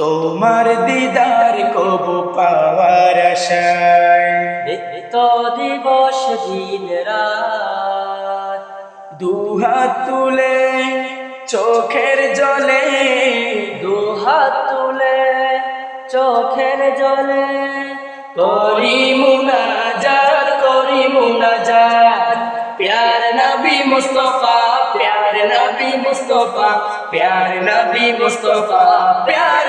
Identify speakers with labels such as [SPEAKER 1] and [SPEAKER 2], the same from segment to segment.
[SPEAKER 1] তোমার দিদার কবু পাওয়ার আশায়।
[SPEAKER 2] নিত্য দিবস দিন রাত।
[SPEAKER 1] দুহাত তুলে চোখের জলে।
[SPEAKER 2] দুহাত তুলে চোখের জলে।
[SPEAKER 1] করি মুনাজাত করি মুনাজাত। প্যার নবী মুস্তফা প্যার নবী মুস্তফা প্যার নবী মুস্তফা প্যার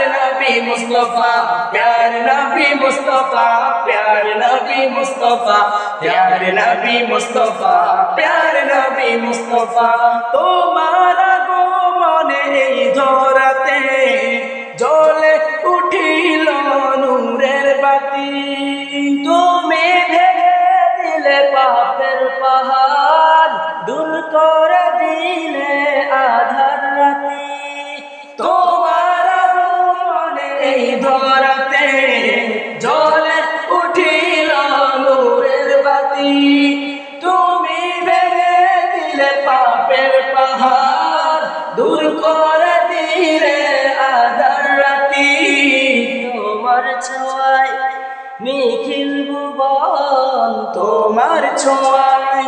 [SPEAKER 1] মুস্তফা, প্যার নবী মুস্তফা, প্যার নবী মুস্তফা, প্যার নবী মুস্তফা, প্যার নবী মুস্তফা। তোমার আগমনে এই ধরাতে জলে উঠিল নূরের বাতি।
[SPEAKER 2] তুমি ভেঙে দিলে পাপের পাহাড়, দূর করে
[SPEAKER 1] তুমি ভেঙে দিলে পাপের পাহাড় দূর করে দিলে রাতি।
[SPEAKER 2] তোমার ছোঁয়ায় নিখিল ভুবন,
[SPEAKER 1] তোমার ছোঁয়ায়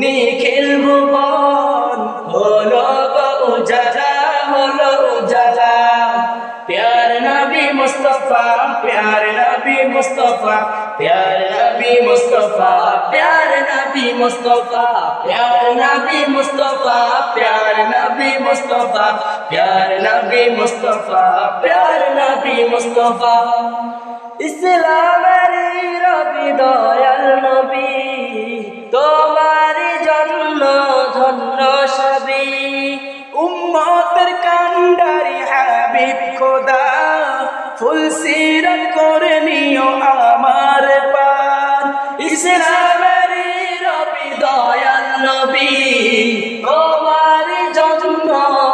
[SPEAKER 1] নিখিল ভুবন। হলো উজালা হলো উজালা প্যার নবী মুস্তফা, প্যার নবী মুস্তফা प्यार नबी मुस्तफा प्यार नबी मुस्तफा प्यार नबी मुस्तफा प्यार नबी मुस्तफा प्यार नबी मुस्तफा प्यार नबी मुस्तफा
[SPEAKER 2] ইসলাম রবি দয়াল নবী তোমার জন্য ধন্য সবি
[SPEAKER 1] উম্মতের কান্ডারি হাবিব খোদা ফুলসিরত নবী, তোমার জন্য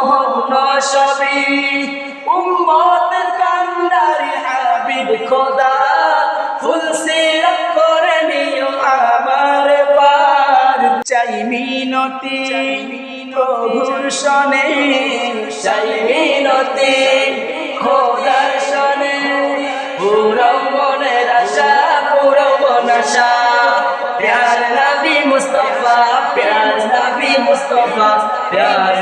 [SPEAKER 1] হন্য সবই উম্মতের কান্ডারি হাবিব খোদা, ফুল সিরত করে নিও আমার পার। চাই মিনতি, প্রভুর সনে, চাই মিনতি, খোদার সনে। পুরো মনের আশা, পুরো মনাশা প্যার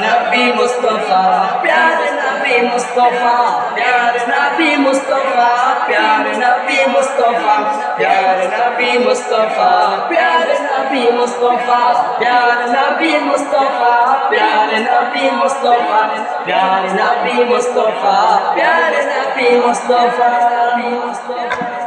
[SPEAKER 1] নবী মুস্তফা প্যার নবী মুস্তফা প্যার নবী মুস্তফা প্যার নবী মুস্তফা প্যার নবী মুস্তফা প্যার নবী মুস্তফা প্যার নবী মুস্তফা প্যার নবী মুস্তফা প্যার নবী মুস্তফা প্যার নবী মুস্তফা প্যার নবী মুস্তফা